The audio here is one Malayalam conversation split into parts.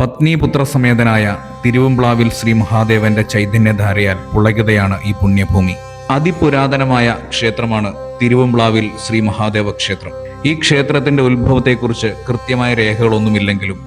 പത്നീപുത്ര സമേതനായ തിരുവമ്പ്ലാവിൽ ശ്രീ മഹാദേവന്റെ ചൈതന്യധാരയാൽ പുളകിതയാണ് ഈ പുണ്യഭൂമി. അതിപുരാതനമായ ക്ഷേത്രമാണ് തിരുവമ്പ്ലാവിൽ ശ്രീ മഹാദേവ ക്ഷേത്രം ഈ ക്ഷേത്രത്തിന്റെ ഉത്ഭവത്തെക്കുറിച്ച് കൃത്യമായ രേഖകളൊന്നുമില്ലെങ്കിലും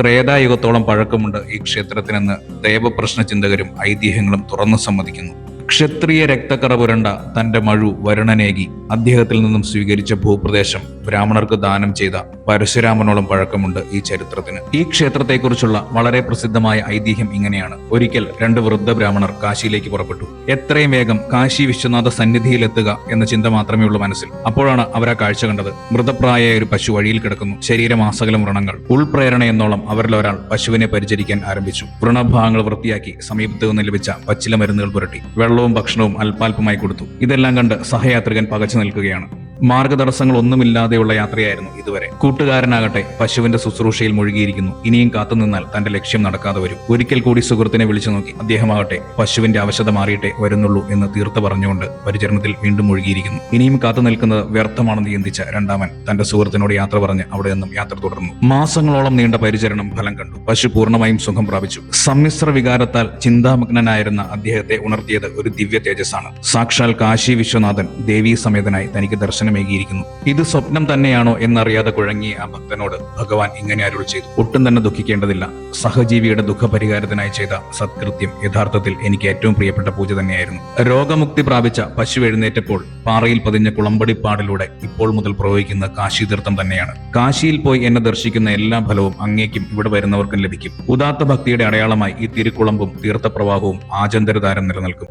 ത്രേതായുഗത്തോളം പഴക്കമുണ്ട് ഈ ക്ഷേത്രത്തിനെന്ന് ദേവപ്രശ്ന ചിന്തകരും ഐതിഹ്യങ്ങളും തുറന്നു സമ്മതിക്കുന്നു. ക്ഷത്രിയ രക്തക്കറ പുരണ്ട തന്റെ മഴു വരുണനേകി അദ്ദേഹത്തിൽ നിന്നും സ്വീകരിച്ച ഭൂപ്രദേശം ബ്രാഹ്മണർക്ക് ദാനം ചെയ്ത പരശുരാമനോളം പഴക്കമുണ്ട് ഈ ചരിത്രത്തിന്. ഈ ക്ഷേത്രത്തെക്കുറിച്ചുള്ള വളരെ പ്രസിദ്ധമായ ഐതിഹ്യം ഇങ്ങനെയാണ്. ഒരിക്കൽ രണ്ട് വൃദ്ധ ബ്രാഹ്മണർ കാശിയിലേക്ക് പുറപ്പെട്ടു. എത്രയും വേഗം കാശി വിശ്വനാഥ സന്നിധിയിലെത്തുക എന്ന ചിന്ത മാത്രമേ ഉള്ളൂ മനസ്സിൽ. അപ്പോഴാണ് അവർ ആ കാഴ്ച കണ്ടത്. മൃതപ്രായ ഒരു പശു വഴിയിൽ കിടക്കുന്നു. ശരീരമാസകലം വ്രണങ്ങൾ. ഉൾപ്രേരണ എന്നോളം അവരിൽ ഒരാൾ പശുവിനെ പരിചരിക്കാൻ ആരംഭിച്ചു. വ്രണഭാഗങ്ങൾ വൃത്തിയാക്കി സമീപത്ത് നിന്ന് ലഭിച്ച പച്ചില മരുന്നുകൾ പുരട്ടി. വെള്ളവും ഭക്ഷണവും അല്പാൽപമായി കൊടുത്തു. ഇതെല്ലാം കണ്ട് സഹയാത്രികൻ പകച്ചു നിൽക്കുകയാണ്. മാർഗതടസ്സങ്ങൾ ഒന്നുമില്ലാതെയുള്ള യാത്രയായിരുന്നു ഇതുവരെ. കൂട്ടുകാരനാകട്ടെ പശുവിന്റെ ശുശ്രൂഷയിൽ മുഴുകിയിരിക്കുന്നു. ഇനിയും കാത്തുനിന്നാൽ തന്റെ ലക്ഷ്യം നടക്കാതെ വരും. ഒരിക്കൽ കൂടി സുഹൃത്തിനെ വിളിച്ചു നോക്കി. അദ്ദേഹമാകട്ടെ പശുവിന്റെ അവശത മാറിയിട്ടേ വരുന്നുള്ളൂ എന്ന് തീർത്ത് പറഞ്ഞുകൊണ്ട് പരിചരണത്തിൽ വീണ്ടും മുഴുകിയിരിക്കുന്നു. ഇനിയും കാത്തു നിൽക്കുന്നത് വ്യർത്ഥമാണെന്ന് ചിന്തിച്ച രണ്ടാമൻ തന്റെ സുഹൃത്തിനോട് യാത്ര പറഞ്ഞ് അവിടെ നിന്നും യാത്ര തുടർന്നു. മാസങ്ങളോളം നീണ്ട പരിചരണം ഫലം കണ്ടു. പശു പൂർണമായും സുഖം പ്രാപിച്ചു. സമ്മിശ്ര വികാരത്താൽ ചിന്താമഗ്നനായിരുന്ന അദ്ദേഹത്തെ ഉണർത്തിയത് ഒരു ദിവ്യ തേജസ്സാണ്. സാക്ഷാൽ കാശി വിശ്വനാഥൻ ദേവീ സമേതനായി തനിക്ക് ദർശനമേകിയിരിക്കുന്നു ഇത് സ്വപ്നം തന്നെയാണോ എന്നറിയാതെ കുഴങ്ങിയ ആ ഭക്തനോട് ഭഗവാൻ ഇങ്ങനെ അരുൾ ചെയ്തു. ഒട്ടും തന്നെ ദുഃഖിക്കേണ്ടതില്ല. സഹജീവിയുടെ ദുഃഖപരിഹാരത്തിനായി ചെയ്ത സത്കൃത്യം യഥാർത്ഥത്തിൽ എനിക്ക് ഏറ്റവും പ്രിയപ്പെട്ട പൂജ തന്നെയായിരുന്നു. രോഗമുക്തി പ്രാപിച്ച പശു എഴുന്നേറ്റപ്പോൾ പാറയിൽ പതിഞ്ഞ കുളമ്പടിപ്പാടിലൂടെ ഇപ്പോൾ മുതൽ പ്രവഹിക്കുന്ന കാശീതീർത്ഥം തന്നെയാണ്. കാശിയിൽ പോയി എന്നെ ദർശിക്കുന്ന എല്ലാ ഫലവും അങ്ങേക്കും ഇവിടെ വരുന്നവർക്കും ലഭിക്കും. ഉദാത്ത ഭക്തിയുടെ അടയാളമായി ഈ തിരുക്കുളമ്പും തീർത്ഥപ്രവാഹവും ആചന്തരതാരം നിലനിൽക്കും.